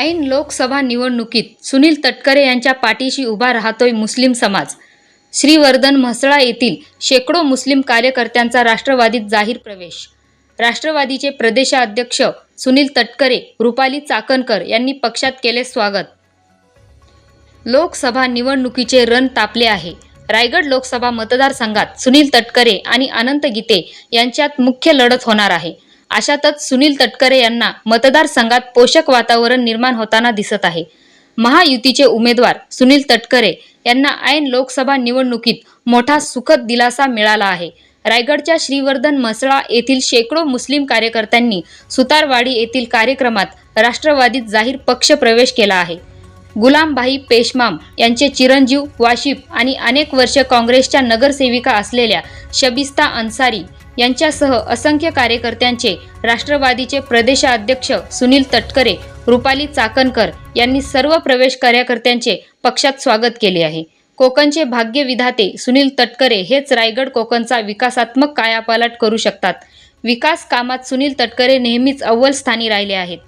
ऐन लोकसभा निवडणुकीत सुनील तटकरे यांच्या पाठीशी उभा राहतोय मुस्लिम समाज. श्रीवर्धन म्हसळा येथील शेकडो मुस्लिम कार्यकर्त्यांचा राष्ट्रवादीत जाहीर प्रवेश. राष्ट्रवादीचे प्रदेशाध्यक्ष सुनील तटकरे रुपाली चाकणकर यांनी पक्षात केले स्वागत. लोकसभा निवडणुकीचे रण तापले आहे. रायगड लोकसभा मतदारसंघात सुनील तटकरे आणि अनंत गीते यांच्यात मुख्य लढत होणार आहे. अशातच सुनील तटकरे यांना मतदारसंघात पोषक वातावरण निर्माण होताना दिसत आहे. महायुतीचे उमेदवार सुनील तटकरे यांना ऐन लोकसभा निवडणुकीत मोठा सुखद दिलासा मिळाला आहे. रायगडच्या श्रीवर्धन मसळा येथील शेकडो मुस्लिम कार्यकर्त्यांनी सुतारवाडी येथील कार्यक्रमात राष्ट्रवादीत जाहीर पक्ष प्रवेश केला आहे. गुलामभाई पेशमाम यांचे चिरंजीव वाशिप आणि अनेक वर्ष काँग्रेसच्या नगरसेविका असलेल्या शबिस्ता अन्सारी यांच्यासह असंख्य कार्यकर्त्यांचे राष्ट्रवादीचे प्रदेशाध्यक्ष सुनील तटकरे रुपाली चाकणकर यांनी सर्व प्रवेश कार्यकर्त्यांचे पक्षात स्वागत केले आहे. कोकणचे भाग्य विधाते सुनील तटकरे हेच रायगड कोकणचा विकासात्मक कायापालट करू शकतात. विकास कामात सुनील तटकरे नेहमीच अव्वल स्थानी राहिले आहेत.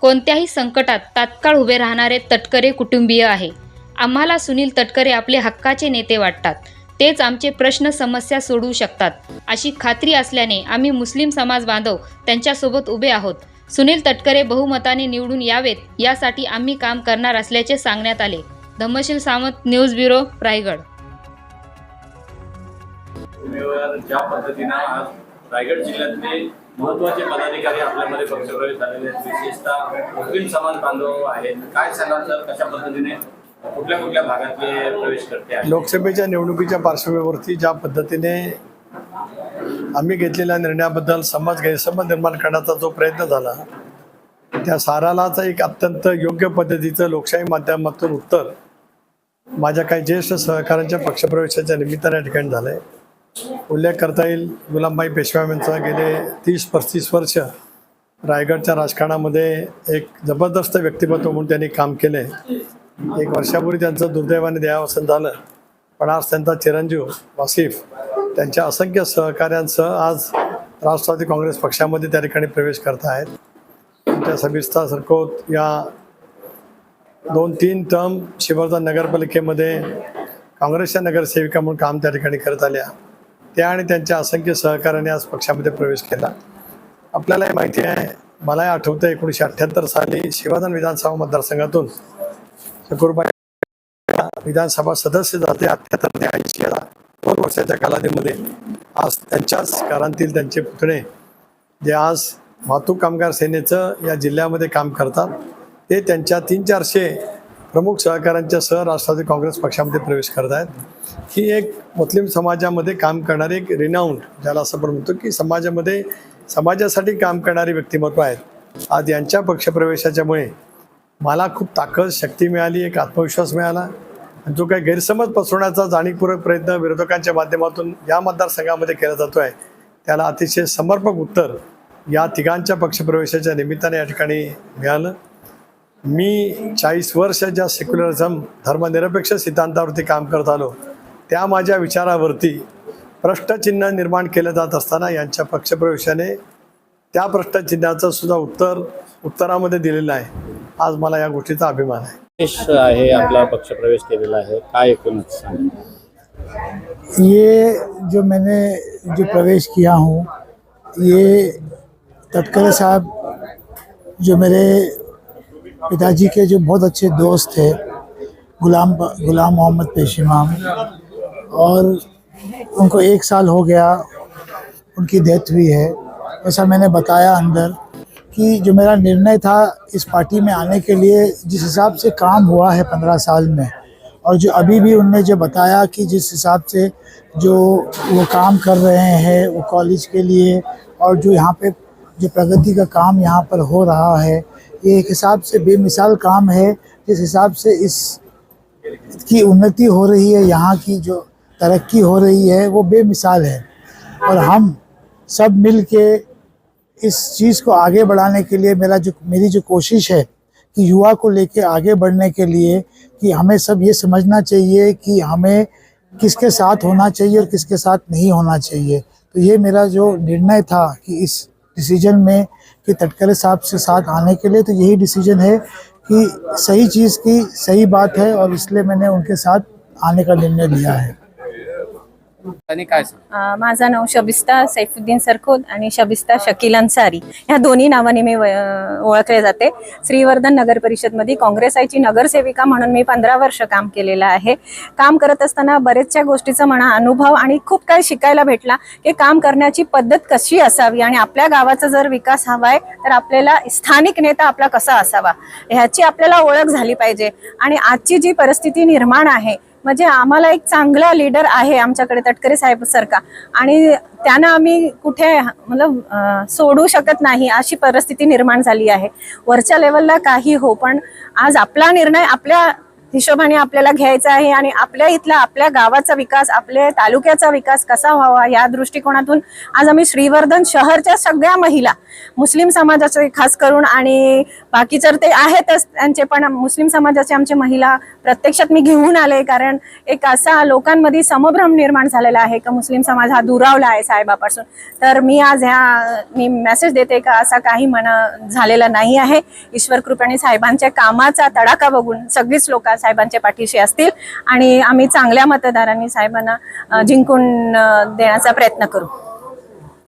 कोणत्याही संकटात तात्काळ उभे राहणारे तटकरे कुटुंबीय आहे. आम्हाला सुनील तटकरे आपले हक्काचे नेते वाटतात. तेच आमचे प्रश्न समस्या सोडवू शकतात. अशी खात्री असल्याने आम्ही मुस्लिम समाज बांधव त्यांच्यासोबत उभे आहोत. सुनील तटकरे बहुमताने निवडून यावेत यासाठी आम्ही काम करणार असल्याचे सांगण्यात आले. Dhammasheel Samant news bureau Raigad. ज्या पद्धतीनं आज रायगड जिल्ह्यातले महत्त्वाचे पदाधिकारी आपल्यामध्ये पक्षप्रवेश झालेले आहेत. विशेषतः मुस्लिम समाज बांधव आहेत. काय सांगाल सर कशा पद्धतीने? कुठल्या कुठल्या भागातले प्रवेश करते लोकसभेच्या निवडणुकीच्या पार्श्वभूमीवरती ज्या पद्धतीने आम्ही घेतलेल्या निर्णयाबद्दल समाज गैरसमज निर्माण करण्याचा जो प्रयत्न झाला त्या सारालाच एक अत्यंत योग्य पद्धतीचं लोकशाही माध्यमातून उत्तर माझ्या काही ज्येष्ठ सहकाऱ्यांच्या पक्षप्रवेशाच्या निमित्ताने या ठिकाणी झालं आहे उल्लेख करता येईल गुलामबाई पेशवा यांचा गेले तीस पस्तीस वर्ष रायगडच्या राजकारणामध्ये एक जबरदस्त व्यक्तिमत्व म्हणून त्यांनी काम केलं आहे एक वर्षापूर्वी त्यांचं दुर्दैवाने देहावसन झालं पण आज त्यांचा चिरंजीव वासिफ त्यांच्या असंख्य सहकाऱ्यांसह आज राष्ट्रवादी काँग्रेस पक्षामध्ये त्या ठिकाणी प्रवेश करत आहेत. त्यांच्या सविस्ता सरकोत या दोन तीन टर्म शिवर्धन नगरपालिकेमध्ये काँग्रेसच्या नगरसेविका म्हणून काम त्या ठिकाणी करत आल्या. त्या आणि त्यांच्या असंख्य सहकाऱ्यांनी आज पक्षामध्ये प्रवेश केला. आपल्यालाही माहिती आहे मलाही आठवतं एकोणीसशे अठ्ठ्याहत्तर साली शिवाधन विधानसभा मतदारसंघातून शकूरबाई विधानसभा सदस्य जाते अठ्याहत्तर ते ऐंशी दोन वर्षाच्या कालावधीमध्ये आज त्यांच्याच कारांतील त्यांचे पुतणे जे आज वाहतूक कामगार सेनेचं या जिल्ह्यामध्ये काम करतात ते त्यांच्या तीन चारशे प्रमुख सहकाऱ्यांच्या सह राष्ट्रवादी काँग्रेस पक्षामध्ये प्रवेश करत आहेत. ही एक मुस्लिम समाजामध्ये काम करणारी एक रिनाऊंड ज्याला असं पण म्हणतो की समाजामध्ये समाजासाठी काम करणारी व्यक्तिमत्व आहेत. आज यांच्या पक्षप्रवेशाच्यामुळे मला खूप ताकद शक्ती मिळाली एक आत्मविश्वास मिळाला. आणि जो काही गैरसमज पसरवण्याचा जाणीवपूर्वक प्रयत्न विरोधकांच्या माध्यमातून या मतदारसंघामध्ये केला जातो आहे त्याला अतिशय समर्पक उत्तर या तिघांच्या पक्षप्रवेशाच्या निमित्ताने या ठिकाणी मिळालं. मी चाळीस वर्ष ज्या सेक्युलरिझम धर्मनिरपेक्ष सिद्धांतावरती काम करत आलो. त्या माझ्या विचारावरती प्रश्नचिन्ह निर्माण केलं जात असताना यांच्या पक्षप्रवेशाने त्या प्रश्नचिन्हाचं सुद्धा उत्तर उत्तरामध्ये दिलेलं आहे. आज मला या गोष्टीचा अभिमान आहे. देश आहे आपला पक्षप्रवेश केलेला आहे. काय एकूणच सांगा? ये जो मैंने जो प्रवेश किया हूँ ये तटकरे साहब जो मेरे पिताजी के जो बहुत अच्छे दोस्त थे गुलाम गुलाम मोहम्मद पेशीमाम और उनको एक साल हो गया उनकी डेथ हुई है। ऐसा मैंने बताया अंदर कि जो मेरा निर्णय था इस पार्टी में आने के लिए, जिस हिसाब से काम हुआ है पंद्रह साल में, और जो अभी भी उनने जो बताया कि जिस हिसाब से जो वो काम कर रहे हैं, वो कॉलेज के लिए, और जो यहाँ पे जो प्रगति का काम यहाँ पर हो रहा है, ये एक हिसाब से बेमिसाल काम है, जिस हिसाब से इस की उन्नति हो रही है, यहाँ की जो तरक्की हो रही है, वो बेमिसाल है। और हम सब मिल के इस चीज़ को आगे बढ़ाने के लिए मेरा जो, मेरी जो कोशिश है कि युवा को लेके आगे बढ़ने के लिए कि हमें सब ये समझना चाहिए कि हमें किसके साथ होना चाहिए और किसके साथ नहीं होना चाहिए। तो ये मेरा जो निर्णय था कि इस डिसीज़न में कि तटकरे साहब से साथ आने के लिए तो यही डिसीज़न है कि सही चीज़ की सही बात है और इसलिए मैंने उनके साथ आने का निर्णय लिया है। आणि काय सांग? माझं नाव शबिस्ता सैफुद्दीन सरखोद आणि शबिस्ता शकील अन्सारी. ह्या दोन्ही नावाने मी व- ओळखले जाते. श्रीवर्धन नगर परिषदमध्ये काँग्रेस आयची नगरसेविका म्हणून मी पंधरा वर्ष काम केलेलं आहे. काम करत असताना बरेचशा गोष्टीचा म्हणा अनुभव आणि खूप काही शिकायला भेटला की काम करण्याची पद्धत कशी असावी आणि आपल्या गावाचा जर विकास हवा आहे तर आपल्याला स्थानिक नेता आपला कसा असावा? ह्याची आपल्याला ओळख झाली पाहिजे. आणि आजची जी परिस्थिती निर्माण आहे म्हणजे आम्हाला एक चांगला लीडर आहे आमच्याकडे तटकरे साहेबसारखा आणि त्यांना आम्ही कुठे मतलब सोडू शकत नाही अशी परिस्थिती निर्माण झाली आहे. वरच्या लेवलला काही हो पण आज आपला निर्णय आपल्या हिशोबाने आपल्याला घ्यायचा आहे आणि आपल्या इथला आपल्या गावाचा विकास आपल्या तालुक्याचा विकास कसा व्हावा या दृष्टिकोनातून आज आम्ही श्रीवर्धन शहरच्या सगळ्या महिला मुस्लिम समाजाचे खास करून आणि बाकी तर ते आहेतच त्यांचे पण मुस्लिम समाजाचे आमचे महिला प्रत्यक्षात मी घेऊन आले कारण एक असा लोकांमध्ये समभ्रम निर्माण झालेला आहे का मुस्लिम समाज हा दुरावला आहे साहेबापासून. तर मी आज ह्या मी मेसेज देते का असा काही मन झालेला नाही आहे. ईश्वर कृपेने साहेबांच्या कामाचा तडाखा बघून सगळीच लोक साहेबांच्या पाठीशी असतील आणि आम्ही चांगल्या मतदारांनी साहेबांना जिंकून देण्याचा प्रयत्न करू.